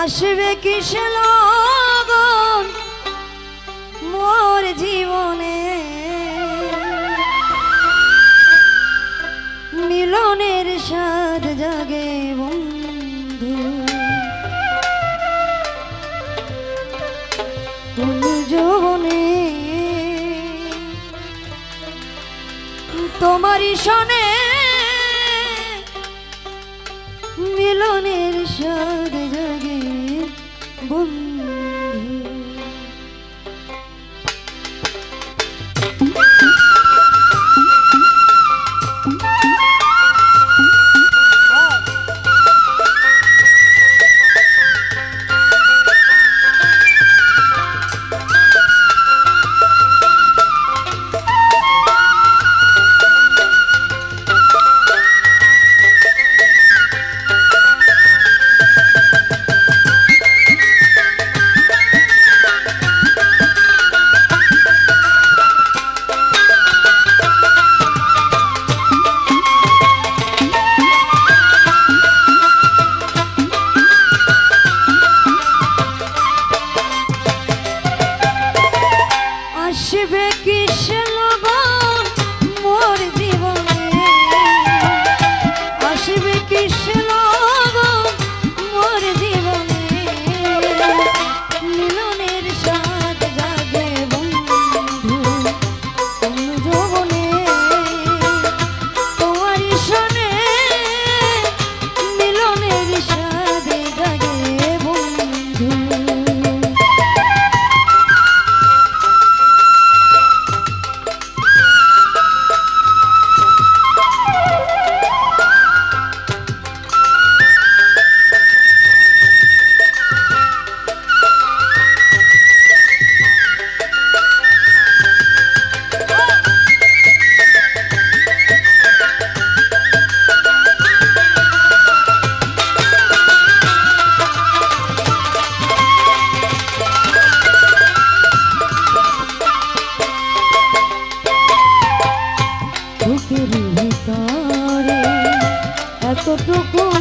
আসবে কৃষ্ণ লগন মোর জীবনে? মিলনের সাধ জাগে বন্ধু। যৌবনে তোমারই শোনে মিলনের সাধ কতটুকু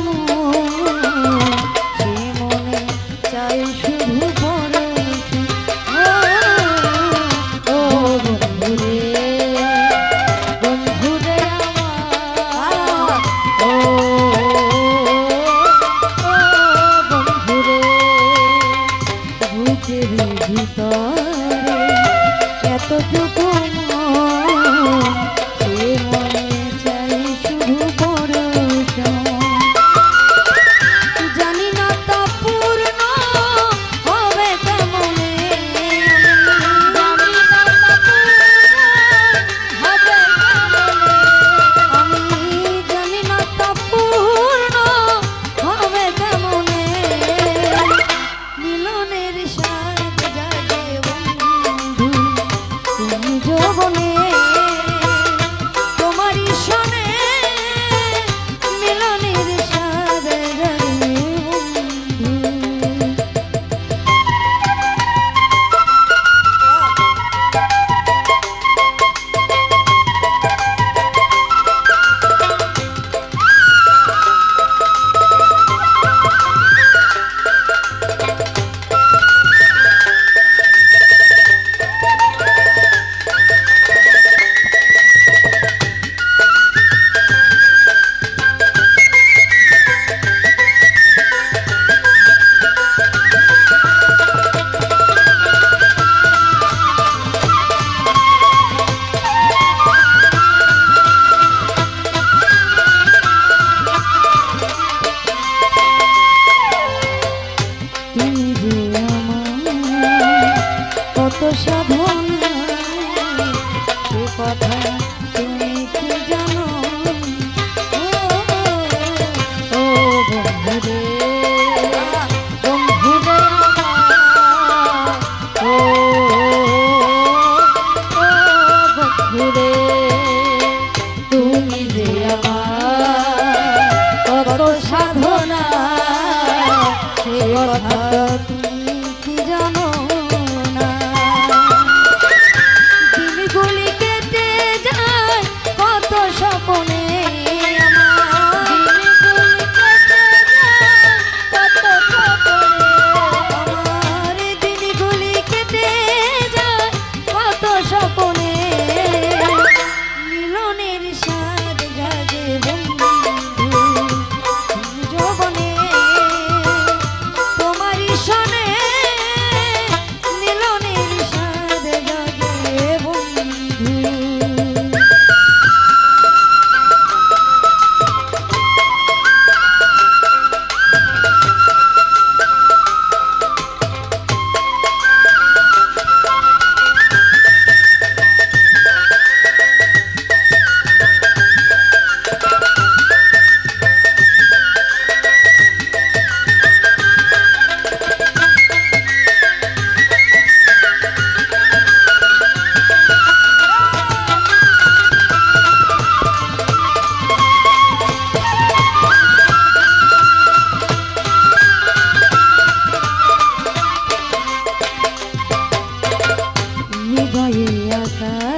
か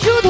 Shoot.